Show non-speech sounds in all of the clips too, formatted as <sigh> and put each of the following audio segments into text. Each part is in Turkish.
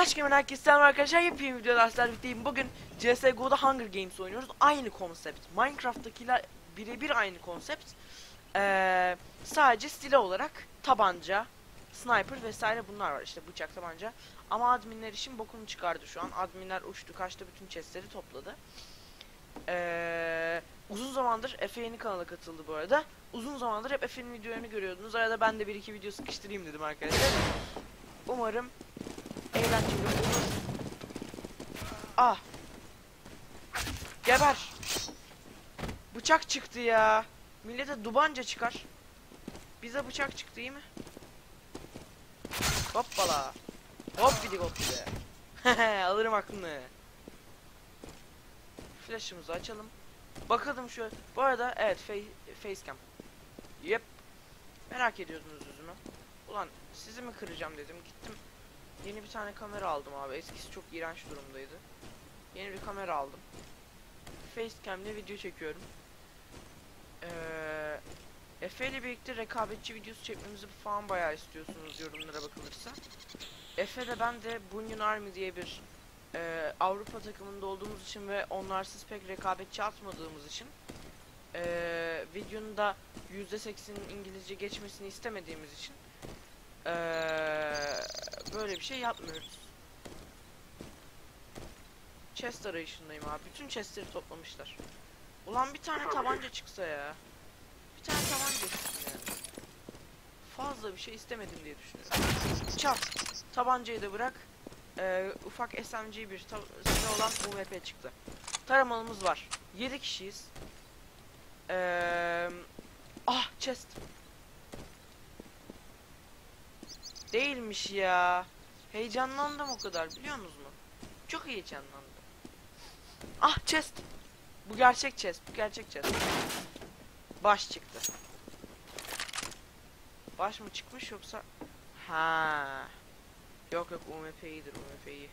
Saç kemer herkese selam arkadaşlar. Yepyeni videoda sizlerle birlikteyim. Bugün CSGO'da Hunger Games oynuyoruz. Aynı konsept. Minecraft'takiler birebir aynı konsept. Ee, sadece stile olarak tabanca, sniper vesaire bunlar var. İşte bıçak, tabanca. Ama adminler işin bokunu çıkardı şu an. Adminler uçtu, kaçtı, bütün chestleri topladı. Ee, uzun zamandır Efe yeni kanala katıldı bu arada. Uzun zamandır hep Efe'nin videolarını görüyordunuz. Arada ben de bir iki video sıkıştırayım dedim arkadaşlar. Umarım eğlenceli olur. Ah. Geber. Bıçak çıktı ya. Millete dubanca çıkar. Bize bıçak çıktı iyi mi? Hoppala. Hop bir hop bir <laughs> Alırım aklını. Flash'ımızı açalım. Bakalım şu. Bu arada evet face, facecam. Yep. Merak ediyordunuz yüzümü. Ulan sizi mi kıracağım dedim. Gittim. Yeni bir tane kamera aldım abi. Eskisi çok iğrenç durumdaydı. Yeni bir kamera aldım. Facecam'le video çekiyorum. Ee, Efe ile birlikte rekabetçi videosu çekmemizi falan bayağı istiyorsunuz yorumlara bakılırsa. Efe de ben de Bunyan Army diye bir e, Avrupa takımında olduğumuz için ve onlarsız pek rekabetçi atmadığımız için e, videonun da %80'in İngilizce geçmesini istemediğimiz için e, böyle bir şey yapmıyoruz. Chest arayışındayım abi. Bütün chestleri toplamışlar. Ulan bir tane tabanca çıksa ya. Bir tane tabanca çıksın ya. Fazla bir şey istemedim diye düşünüyorum. Çat. Tabancayı da bırak. Ee, ufak SMG bir silah olan UMP çıktı. Taramalımız var. 7 kişiyiz. Ee, ah chest. Değilmiş ya. Heyecanlandım o kadar biliyor musunuz mu? Çok heyecanlandım. Ah chest. Bu gerçek chest. Bu gerçek chest. Baş çıktı. Baş mı çıkmış yoksa? Ha. Yok yok UMP iyidir UMP iyi.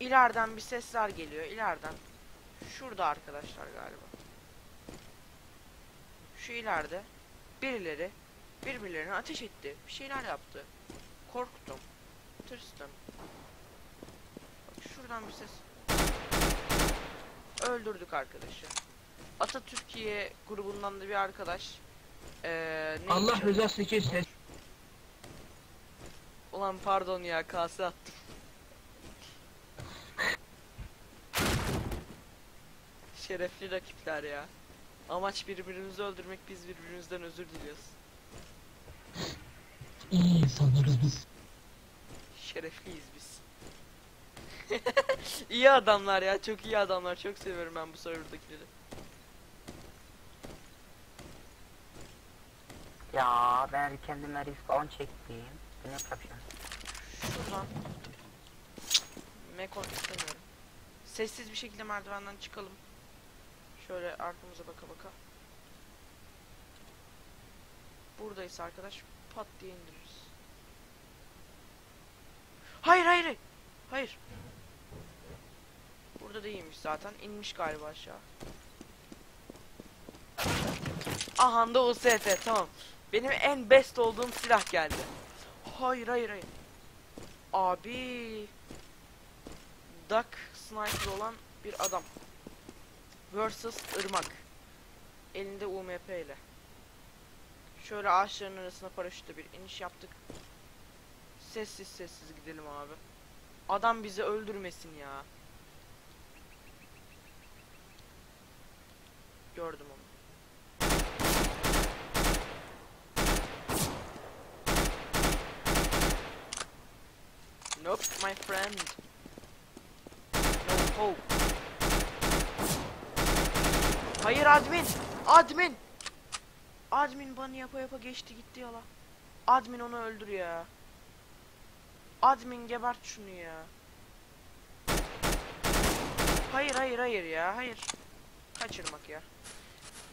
İleriden bir sesler geliyor. İleriden. Şurada arkadaşlar galiba. Şu ileride birileri birbirlerine ateş etti. Bir şeyler yaptı. Korktum. Tırstım. Bak şuradan bir ses. Öldürdük arkadaşı. Atatürkiye grubundan da bir arkadaş. Ee, Allah rızası için ses. Ulan pardon ya kase attım. Şerefli rakipler ya. Amaç birbirimizi öldürmek biz birbirimizden özür diliyoruz. İyi insanlarız biz. Şerefliyiz biz. <laughs> iyi adamlar ya çok iyi adamlar çok seviyorum ben bu serverdakileri. Ya ben kendime respawn çektim. Bu ne yapacağım? Şuradan. Mekon istemiyorum. Sessiz bir şekilde merdivenden çıkalım. Şöyle arkamıza baka baka. Buradayız arkadaş. Pat diye indiririz. Hayır hayır hayır. Hayır. Burada değilmiş zaten. İnmiş galiba aşağı. Aha da UST tamam. Benim en best olduğum silah geldi. Hayır hayır hayır. Abi. Duck sniper olan bir adam. Versus ırmak. Elinde UMP ile. Şöyle ağaçların arasına paraşütle bir iniş yaptık. Sessiz sessiz gidelim abi. Adam bizi öldürmesin ya. Gördüm onu. Nope, my friend. No hope. Hayır admin. Admin. Admin bana yapa yapa geçti gitti yala. Admin onu öldür ya. Admin gebert şunu ya. Hayır hayır hayır ya hayır. Kaçırmak ya.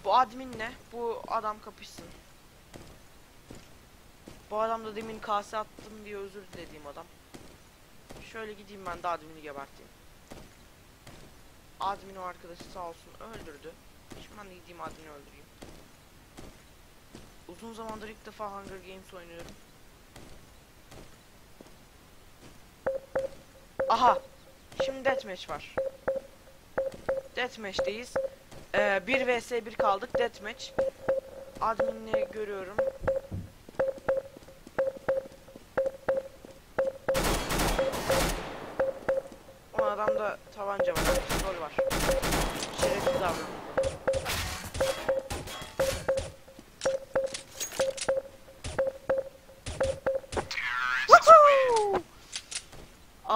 Bu admin ne? Bu adam kapışsın. Bu adam da demin kase attım diye özür dilediğim adam. Şöyle gideyim ben de admini geberteyim. Admin o arkadaşı sağ olsun öldürdü. Şimdi ben de gideyim admini öldüreyim. Uzun zamandır ilk defa Hunger Games oynuyorum. Aha! Şimdi Deathmatch var. Deathmatch'teyiz. Ee, 1 vs 1 kaldık Deathmatch. Adminleri görüyorum. Onun adamda tabanca var.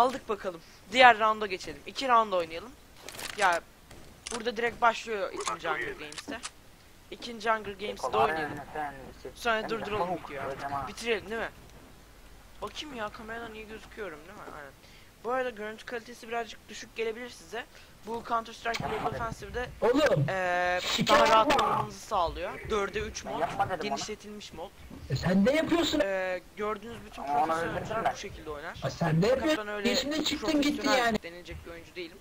Aldık bakalım. Diğer rounda geçelim. İki round oynayalım. Ya burada direkt başlıyor ikinci Hunger Games'te. İkinci Hunger Games'te oynayalım. Sonra durduralım videoyu artık. Bitirelim değil mi? Bakayım ya kameradan iyi gözüküyorum değil mi? Aynen. Bu arada görüntü kalitesi birazcık düşük gelebilir size. Bu Counter Strike Global Offensive'de Oğlum Şikayet daha rahat oynamanızı sağlıyor. 4'e 3 Ben mod, genişletilmiş mod. e, sen ne yapıyorsun? Eee gördüğünüz bütün profesyonel oyuncular bu şekilde oynar. Aa, sen ben yapıyorsun? öyle Peşimden çıktın profesyonel yani. denilecek bir oyuncu değilim.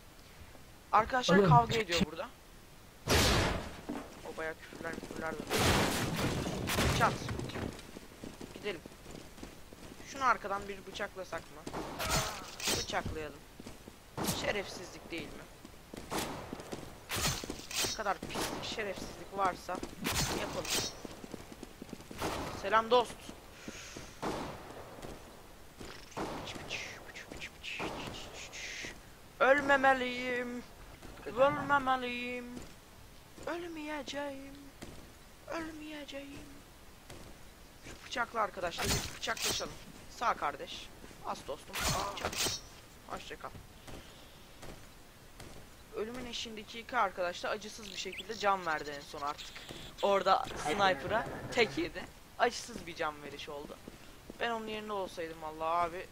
Arkadaşlar Oğlum, kavga ediyor burada. O bayağı küfürler küfürler de. Çat. Gidelim. Şunu arkadan bir bıçaklasak mı? Bıçaklayalım. Şerefsizlik değil mi? Ne kadar pis şerefsizlik varsa yapalım. Selam dost. Ölmemeliyim. Ölmemeliyim. Ölmeyeceğim. Ölmeyeceğim. Şu bıçakla arkadaşlar bıçaklaşalım. Sağ kardeş. As dostum. Bıçak. Hoşça kal. Ölümün eşiğindeki iki arkadaş da acısız bir şekilde can verdi en son artık. Orada sniper'a tek yedi. Acısız bir can veriş oldu. Ben onun yerinde olsaydım Allah abi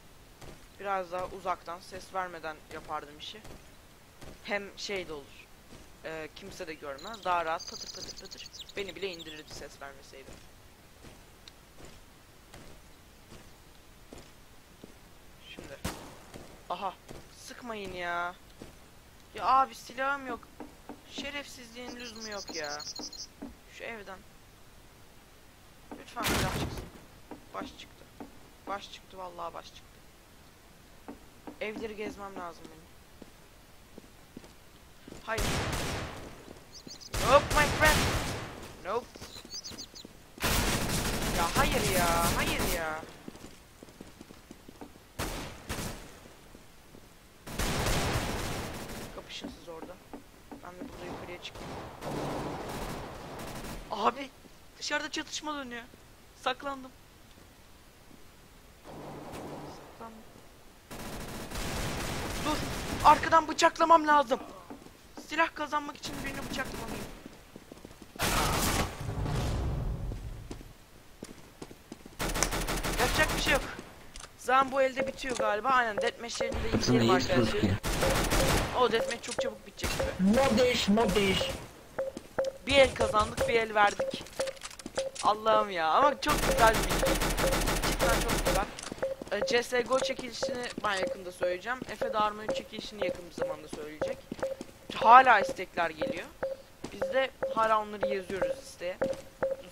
biraz daha uzaktan ses vermeden yapardım işi. Hem şey de olur. e, kimse de görmez. Daha rahat patır patır patır. Beni bile indirirdi ses vermeseydi. Şimdi. Aha. Sıkmayın ya. Ya abi silahım yok. Şerefsizliğin lüzumu yok ya. Şu evden. Lütfen silah çıksın. Baş çıktı. Baş çıktı vallahi baş çıktı. Evleri gezmem lazım benim. Hayır. Nope my friend. Nope. Ya hayır ya, hayır ya. Kapışın siz orada. Ben de burada yukarıya çıkayım. Abi dışarıda çatışma dönüyor. Saklandım. Saklandım. Dur. Arkadan bıçaklamam lazım. Silah kazanmak için birini bıçaklamalıyım. Yapacak bir şey yok. Zaman bu elde bitiyor galiba. Aynen deathmatch'lerini de izleyelim arkadaşlar. O deathmatch çok çabuk bitecek gibi. No dish, no dish. Bir el kazandık, bir el verdik. Allah'ım ya ama çok güzel bir video. Cidden çok güzel. Ee, CSGO çekilişini ben yakında söyleyeceğim. Efe Darma 3 çekilişini yakın bir zamanda söyleyecek. Hala istekler geliyor. Biz de hala onları yazıyoruz listeye.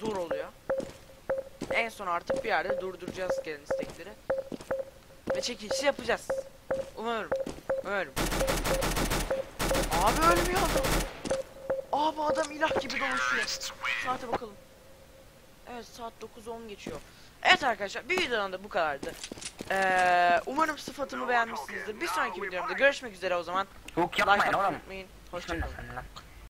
Zor oluyor. En son artık bir yerde durduracağız gelen istekleri. Ve çekilişi yapacağız. Umarım. Umarım. Abi ölmüyor adam. Abi adam ilah gibi dolaşıyor. Saate bakalım. Evet saat 9.10 geçiyor. Evet arkadaşlar bir videodan da bu kadardı. Ee, umarım sıfatımı beğenmişsinizdir. Bir sonraki videomda görüşmek üzere o zaman. Yok Like yapmayın oğlum. Hoşçakalın. Hoşçakalın.